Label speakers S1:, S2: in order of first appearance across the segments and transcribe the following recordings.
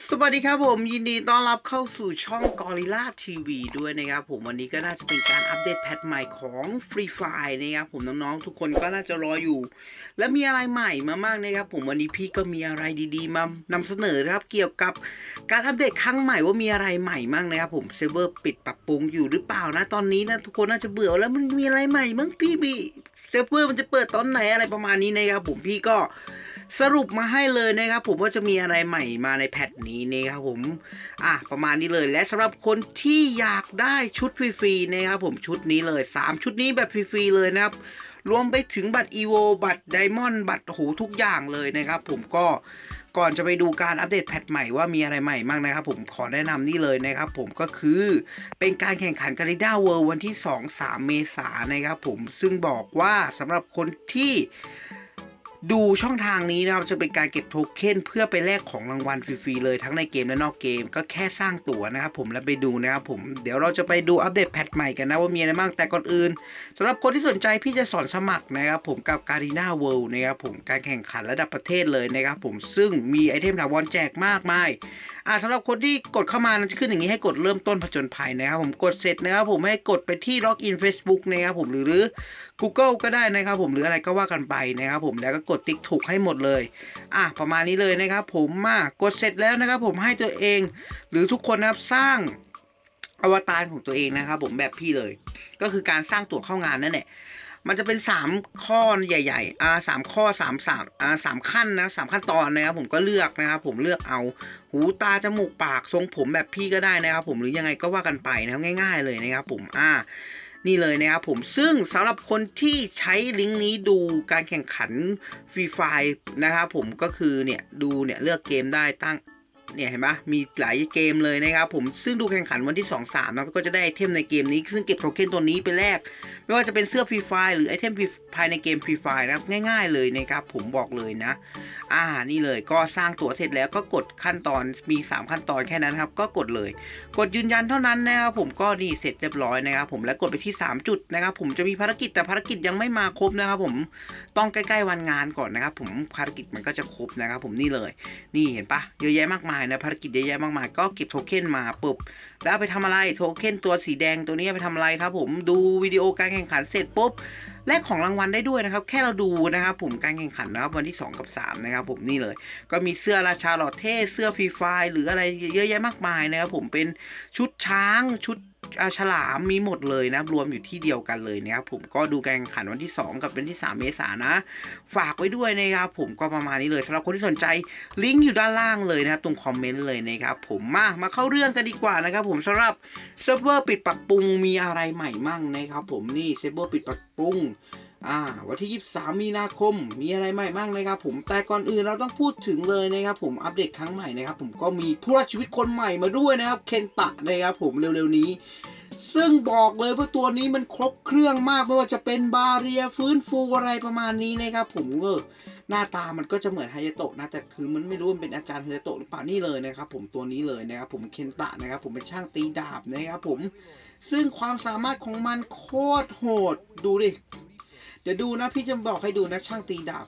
S1: สวัสดีครับผมยินดีต้อนรับเข้าสู่ช่อง Gorilla TV ด้วยนะครับผมวันนี้ก็น่าจะเป็นการอัปเดตแพทใหม่ของ Free Fire นะครับผมน้องๆทุกคนก็น่าจะรออยู่ และมีอะไรใหม่มามากนะครับผมวันนี้พี่ก็มีอะไรดีๆ มานำเสนอครับเกี่ยวกับการอัปเดตครั้งใหม่ว่ามีอะไรใหม่มั่งนะครับผมเซิร์ฟเวอร์ปิดปรับปรุงอยู่หรือเปล่านะตอนนี้นะทุกคนน่าจะเบื่อแล้วมันมีอะไรใหม่มั่งพี่บีเซิร์ฟเวอร์มันจะเปิดตอนไหนอะไรประมาณนี้นะครับผมพี่ก็ สรุปมาให้เลยนะครับผมว่าจะมีอะไรใหม่มาในแพทนี้นะครับผมอะประมาณนี้เลยและสำหรับคนที่อยากได้ชุดฟรีๆนะครับผมชุดนี้เลย 3 ชุดนี้แบบฟรีๆเลยนะครับรวมไปถึงบัตร EVO บัตร Diamond บัตรโอ้โหทุกอย่างเลยนะครับผมก็ก่อนจะไปดูการอัปเดตแพทใหม่ว่ามีอะไรใหม่บ้างนะครับผมขอแนะนำนี่เลยนะครับผมก็คือเป็นการแข่งขันการิด้าเวิร์วันที่ 2-3 เมษายนนะครับผมซึ่งบอกว่าสำหรับคนที่ ดูช่องทางนี้นะครับจะเป็นการเก็บโทเค็นเพื่อไปแลกของรางวัลฟรีๆเลยทั้งในเกมและนอกเกม ก็แค่สร้างตั๋วนะครับผมแล้วไปดูนะครับผมเดี๋ยวเราจะไปดูอัปเดตแพทใหม่กันนะว่ามีอะไรบ้างแต่ก่อนอื่นสำหรับคนที่สนใจพี่จะสอนสมัครนะครับผมกับการีนาเวิลด์นะครับผมการแข่งขันระดับประเทศเลยนะครับผมซึ่งมีไอเทมถาวรแจกมากมายอ่าสำหรับคนที่กดเข้ามามันจะขึ้นอย่างนี้ให้กดเริ่มต้นผจญภัยนะครับผมกดเสร็จนะครับผมให้กดไปที่ล็อกอิน Facebook นะครับผมหรือ Google ก็ได้นะครับผมหรืออะไรก็ว่ากันไปนะครับผมแล้วก็กดติ๊กถูกให้หมดเลยอะประมาณนี้เลยนะครับผมมากดเสร็จแล้วนะครับผมให้ตัวเอง หรือทุกคนนะครับสร้างอวตารของตัวเองนะครับผมแบบพี่เลย ก็คือการสร้างตัวเข้างานนั่นแหละมันจะเป็น 3 ข้อใหญ่ๆอ่าสามข้อ3 3อ่าสามขั้นนะสามขั้นตอนนะครับผมก็เลือกนะครับผมเลือกเอาหูตาจมูกปากทรงผมแบบพี่ก็ได้นะครับผมหรือยังไงก็ว่ากันไปนะครับง่าย ๆเลยนะครับผมอ่า นี่เลยนะครับผมซึ่งสำหรับคนที่ใช้ลิงก์นี้ดูการแข่งขันฟรีไฟนะครับผมก็คือเนี่ยดูเนี่ยเลือกเกมได้ตั้งเนี่ยเห็นปะมีหลายเกมเลยนะครับผมซึ่งดูแข่งขันวันที่ 2 3นะก็จะได้ไอเทมในเกมนี้ ซึ่งเก็บโทเค็นตัวนี้ไปแลกไม่ว่าจะเป็นเสื้อฟรีไฟหรือไอเทมภายในเกมฟรีไฟนะครับง่าย ๆ เลยนะครับผมบอกเลยนะ อ่านี่เลยก็สร้างตั๋วเสร็จแล้วก็กดขั้นตอนมี 3 ขั้นตอนแค่นั้นครับก็กดเลย กดยืนยันเท่านั้นนะครับผมก็นี่เสร็จเรียบร้อยนะครับผมแล้วกดไปที่ 3 จุดนะครับผมจะมีภารกิจแต่ภารกิจยังไม่มาครบนะครับผมต้องใกล้ๆวันงานก่อนนะครับผมภารกิจมันก็จะครบนะครับผมนี่เลย นี่เห็นปะเยอะแยะมากมายนะภารกิจเยอะแยะมากมาย ก็เก็บโทเค็นมาปุ๊บแล้วไปทำอะไรโทเค็นตัวสีแดงตัวนี้ไปทำอะไรครับผมดูวิดีโอการแข่งขันเสร็จปุ๊บ แลกของรางวัลได้ด้วยนะครับ แค่เราดูนะครับ ผมการแข่งขันนะครับวันที่ 2 กับ 3 นะครับ ผมนี่เลย ก็มีเสื้อราชาหลอดเท่เสื้อฟรีไฟหรืออะไรเยอะแยะมากมายนะครับ ผมเป็นชุดช้างชุด ฉลามมีหมดเลยนะรวมอยู่ที่เดียวกันเลยนะครับผมก็ดูการแข่งขันวันที่ 2 กับวันที่ 3 เมษายนนะ ฝากไว้ด้วยนะครับผมก็ประมาณนี้เลยสำหรับคนที่สนใจลิงก์อยู่ด้านล่างเลยนะครับตรงคอมเมนต์เลยนะครับผมมามาเข้าเรื่องกันดีกว่านะครับผมสำหรับเซิร์ฟเวอร์ปิดปรับปรุงมีอะไรใหม่มั่งนะครับผมนี่เซิร์ฟเวอร์ปิดปรับปรุง อ่าวันที่ 23 มีนาคมมีอะไรใหม่บ้างนะครับผมแต่ก่อนอื่นเราต้องพูดถึงเลยนะครับผมอัปเดตครั้งใหม่นะครับผมก็มีผู้รอดชีวิตคนใหม่มาด้วยนะครับเคนตะนะครับผมเร็วๆนี้ ซึ่งบอกเลยว่าตัวนี้มันครบเครื่องมากไม่ว่าจะเป็นบาเรียฟื้นฟูอะไรประมาณนี้นะครับผมเออหน้าตามันก็จะเหมือนไฮยโตะนะแต่คือมันไม่รู้มันเป็นอาจารย์ไฮยโตะหรือเปล่านี่เลยนะครับผมตัวนี้เลยนะครับผมเคนตะนะครับผมเป็นช่างตีดาบนะครับผมซึ่งความสามารถของมันโคตรโหดดูดิ เดี๋ยวดูนะพี่จะบอกให้ดูนะช่างตีดาบ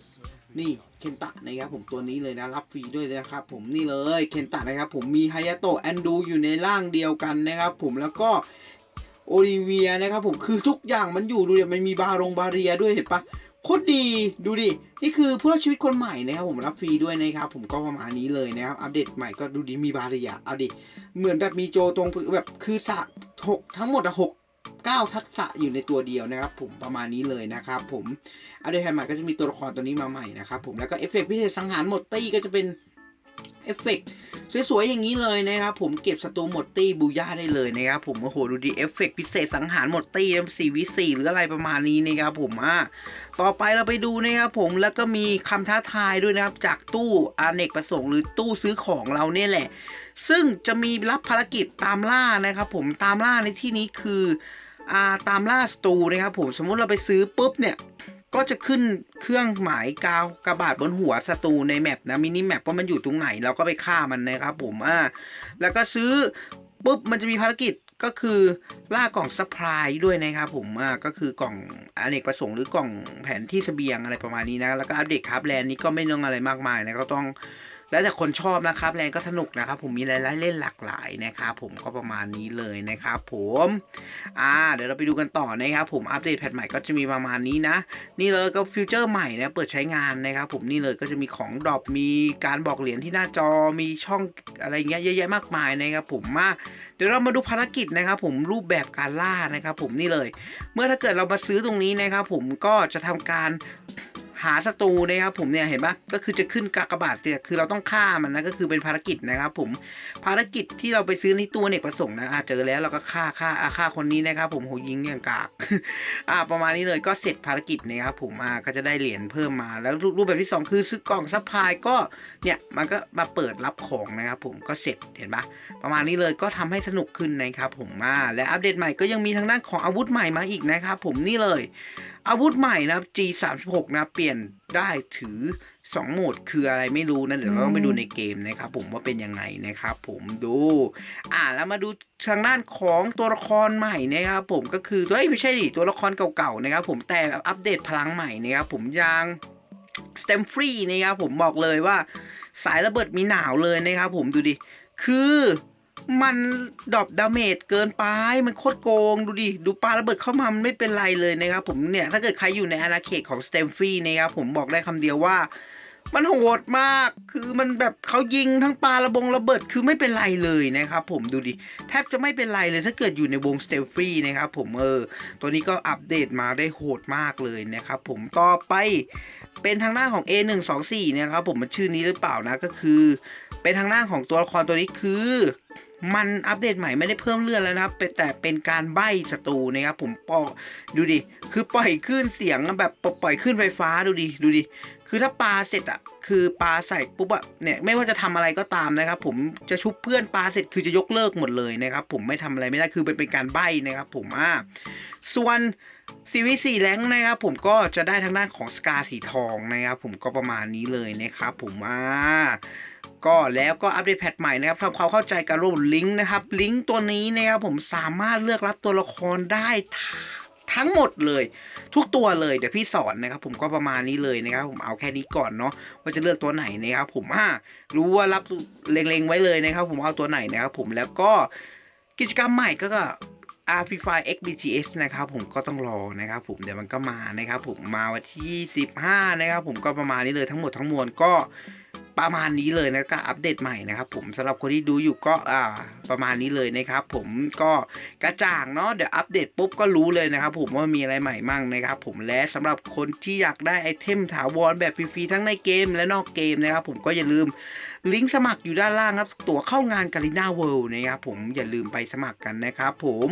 S1: นี่เคนตะนะครับผมตัวนี้เลยนะรับฟรีด้วยนะครับผมนี่เลยเคนตะนะครับผมมีไฮยาโตะแอนดูอยู่ในร่างเดียวกันนะครับผมแล้วก็โอลิเวียนะครับผมคือทุกอย่างมันอยู่ดูดิมันมีบารงบาเรียด้วยเห็นปะโคตรดีดูดิ นี่คือผู้รอดชีวิตคนใหม่นะครับผมรับฟรีด้วยนะครับผมก็ประมาณนี้เลยนะครับ อัปเดตใหม่ก็ดูดิมีบาเรียเอาดิ เหมือนแบบมีโจตรงแบบคือสะหกทั้งหมดอะหก 9 ทักษะอยู่ในตัวเดียวนะครับ ผมประมาณนี้เลยนะครับ ผมอัปเดตใหม่ก็จะมีตัวละครตัวนี้มาใหม่นะครับผมแล้วก็เอฟเฟกต์พิเศษสังหารหมดตี้ก็จะเป็นเอฟเฟกต์สวยๆ อย่างนี้เลยนะครับผมเก็บศัตรูหมดตี้บูย่าได้เลยนะครับผมโอ้โหดูดิเอฟเฟกต์พิเศษสังหารหมดตี้สี่วิสี่หรืออะไรประมาณนี้นะครับผมอะต่อไปเราไปดูนะครับผมแล้วก็มีคำท้าทายด้วยนะครับ จากตู้อเนกประสงค์หรือตู้ซื้อของเราเนี่ยแหละ ซึ่งจะมีรับภารกิจตามล่านะครับผมตามล่าในที่นี้คือ ตามล่าสตูนะครับผมสมมุติเราไปซื้อปุ๊บเนี่ยก็จะขึ้นเครื่องหมายกาวกระบาดบนหัวสตูในแมปนะมินิแมปว่ามันอยู่ตรงไหนเราก็ไปฆ่ามันนะครับผมอ่าแล้วก็ซื้อปุ๊บมันจะมีภารกิจก็คือล่ากล่องซัพพลายด้วยนะครับผมอ่าก็คือกล่องอเนกประสงค์หรือกล่องแผนที่เสบียงอะไรประมาณนี้นะแล้วก็อัปเดตครับแลนด์นี้ก็ไม่ต้องอะไรมากมายนะก็ต้อง แล้วแต่คนชอบนะครับแรงก็สนุกนะครับ ผมมีรายละเล่นหลากหลายนะครับผมก็ประมาณนี้เลยนะครับผมอ่าเดี๋ยวเราไปดูกันต่อนะครับผมอัปเดตแพทใหม่ก็จะมีประมาณนี้นะ นี่เลยก็ฟิวเจอร์ใหม่นะเปิดใช้งานนะครับผมนี่เลยก็จะมีของดรอปมีการบอกเหรียญที่หน้าจอมีช่องอะไรเงี้ยเยอะแยะมากมายนะครับผมมาเดี๋ยวเรามาดูภารกิจนะครับผมรูปแบบการล่านะครับผมนี่เลย เมื่อถ้าเกิดเรามาซื้อตรงนี้นะครับผมก็จะทำการ หาศัตรูนะครับผมเนี่ยเห็นปะก็คือจะขึ้นกากบาทเนี่ยคือเราต้องฆ่ามันนะก็คือเป็นภารกิจนะครับผมภารกิจที่เราไปซื้อในตัวเนกประสงค์นะอะเจอแล้วเราก็ฆ่าฆ่าอะฆ่าคนนี้นะครับผมโหยิงอย่างกากอ่าประมาณนี้เลยก็เสร็จภารกิจนะครับผมอ่าก็จะได้เหรียญเพิ่มมา แล้วรูปแบบที่สองคือซื้อกล่องซัพพลายก็เนี่ยมันก็มาเปิดรับของนะครับผมก็เสร็จเห็นปะประมาณนี้เลยก็ทำให้สนุกขึ้นนะครับผมมาและอัปเดตใหม่ก็ยังมีทางด้านของอาวุธใหม่มาอีกนะครับผมนี่เลย อาวุธใหม่นะครับ G36 นะเปลี่ยนได้ถือ 2 โหมดคืออะไรไม่รู้นะเดี๋ยวเราต้องไปดูในเกมนะครับ ผมว่าเป็นยังไงนะครับผมดู อ่าแล้วมาดูทางด้านของตัวละครใหม่นะครับ ผมก็คือเฮ้ยไม่ใช่ดิตัวละครเก่าๆนะครับ ผมแต่อัปเดตพลังใหม่นะครับผมยาง stem free นะครับผมบอกเลยว่า สายระเบิดมีหนาวเลยนะครับ ผมดูดิคือ มันดรอปดาเมจเกินไปมันโคตรโกงดูดิ ดูปลาระเบิดเข้ามามันไม่เป็นไรเลยนะครับผมเนี่ยถ้าเกิดใครอยู่ในอาณาเขตของ s t e m f r e e นะครับผมบอกได้คำเดียวว่า มันโหดมากคือมันแบบเขายิงทั้งปลาระบงระเบิดคือไม่เป็นไรเลยนะครับผมดูดิแทบจะไม่เป็นไรเลยถ้าเกิดอยู่ในวง s t e m f r e e นะครับผมเออตัวนี้ก็อัปเดตมาได้โหดมากเลยนะครับผมต่อไปเป็นทางหน้าของ A124 นะครับผมมันชื่อนี้หรือเปล่านะก็คือ เป็นทางหน้าของตัวละครตัวนี้คือ มันอัปเดตใหม่ไม่ได้เพิ่มเลือดแล้วนะครับเป็นแต่เป็นการใบ้ศัตรูนะครับผมปอดูดิคือปล่อยคลื่นเสียงแบบปล่อยคลื่นไฟฟ้าดูดิดูดิคือถ้าปลาเสร็จอะคือปลาใส่ปุ๊บอะเนี่ยไม่ว่าจะทำอะไรก็ตามนะครับ ผมจะชุบเพื่อนปลาเสร็จคือจะยกเลิกหมดเลยนะครับผมไม่ทำอะไรไม่ได้คือเป็นเป็นการใบ้นะครับ ผมอ่าส่วนซีวีสี่แรงนะครับ ผมก็จะได้ทางด้านของสกาสีทองนะครับ ผมก็ประมาณนี้เลยนะครับ ผมอ่า ก็แล้วก็อัปเดตแพทใหม่นะครับทำความเข้าใจกับระบบลิงก์นะครับ ลิงก์ตัวนี้นะครับผมสามารถเลือกรับตัวละครได้ทั้งหมดเลย ทุกตัวเลยเดี๋ยวพี่สอนนะครับ ผมก็ประมาณนี้เลยนะครับผมเอาแค่นี้ก่อนเนาะว่าจะเลือกตัวไหนนะครับ ผมอ่ารู้ว่ารับเล็งๆไว้เลยนะครับ ผมเอาตัวไหนนะครับ ผมแล้วก็กิจกรรมใหม่ก็ก็ r f i f y x BGS นะครับผมก็ต้องรอนะครับผมเดี๋ยวมันก็มานะครับผมมาวันที่ 15 นะครับผมก็ประมาณนี้เลยทั้งหมดทั้งมวลก็ ประมาณนี้เลยนะก็อัปเดตใหม่นะครับ ผมสำหรับคนที่ดูอยู่ก็อ่าประมาณนี้เลยนะครับ ผมก็กระจ่างเนาะเดี๋ยวอัปเดตปุ๊บก็รู้เลยนะครับ ผมว่ามีอะไรใหม่มั่งนะครับ ผมและสำหรับคนที่อยากได้ไอเทมถาวรแบบฟรีๆทั้งในเกมและนอกเกมนะครับ ผมก็อย่าลืมลิงก์สมัครอยู่ด้านล่างครับ ตั๋วเข้างานกาลิน่าเวิลด์นะครับผมอย่าลืมไปสมัครกันนะครับ ผม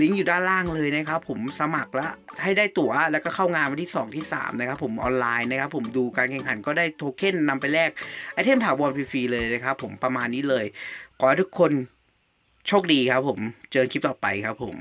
S1: ลิงก์อยู่ด้านล่างเลยนะครับ ผมสมัครแล้วให้ได้ตั๋วแล้วก็เข้างานวันที่ 2 ที่ 3 นะครับ ผมออนไลน์นะครับ ผมดูการแข่งขันก็ได้โทเค็นนำไปแลกไอเทมถาวรฟรีๆเลยนะครับ ผมประมาณนี้เลย ขอให้ทุกคนโชคดีครับผม เจอกันคลิปต่อไปครับผม